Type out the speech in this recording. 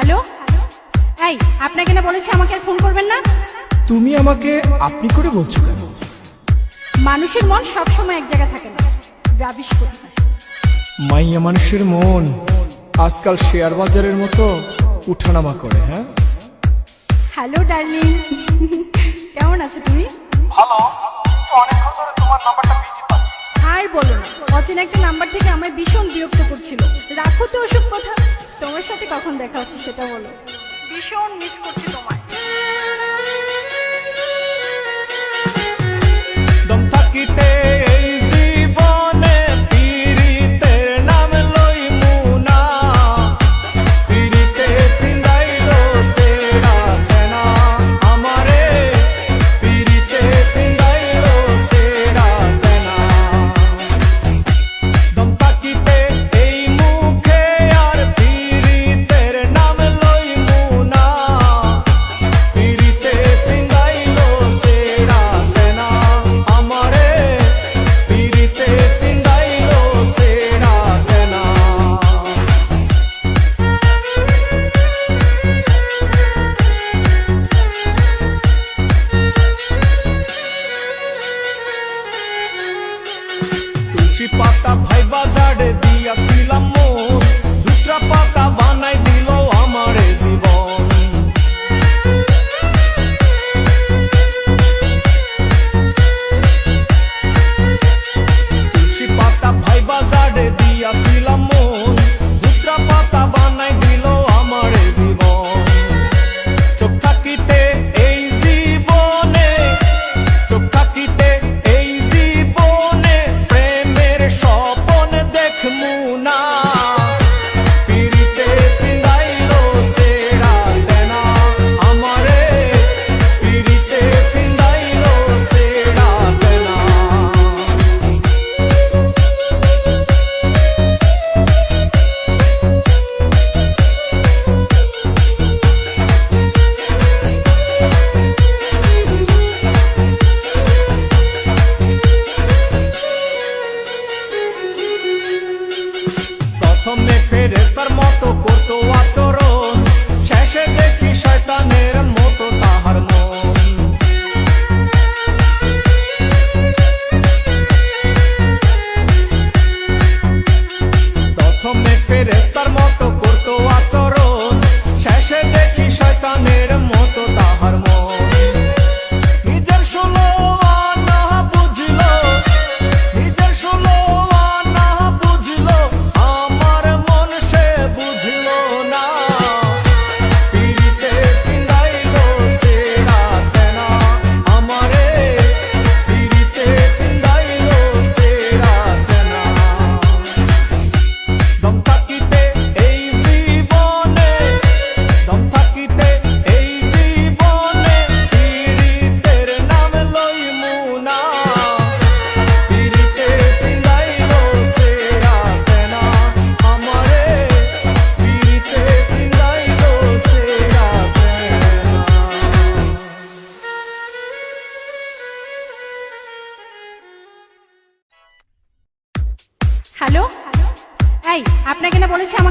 Hello? এই আপনাকে না বলেছি আমাকে আর ফোন করবেন না? তুমি আমাকে আপনি করে বলছো কেন? মানুষের মন সবসময় এক জায়গায় থাকে না। রাবিশ করে। মাইয়া মানুষের মন আজকাল শেয়ার বাজারের মতো উঠানামা করে হ্যাঁ? Hello darling. কেমন আছো তুমি? ভালো। অনেকক্ষণ ধরে তোমার নাম্বারটা বিজি পাচ্ছি। আর বলো না অচেনা একটা নাম্বার থেকে আমায় ভীষণ বিরক্ত করছিল। রাখো তো ওসব কথা। তোমার সাথে কখন দেখা হচ্ছে সেটা বলো। ভীষণ মিস করছি তোমায়। পাতা ভাই প্রথমে ফেরেস্তার মতো করে হ্যালো? এই আপনাকে না বলেছি আমাকে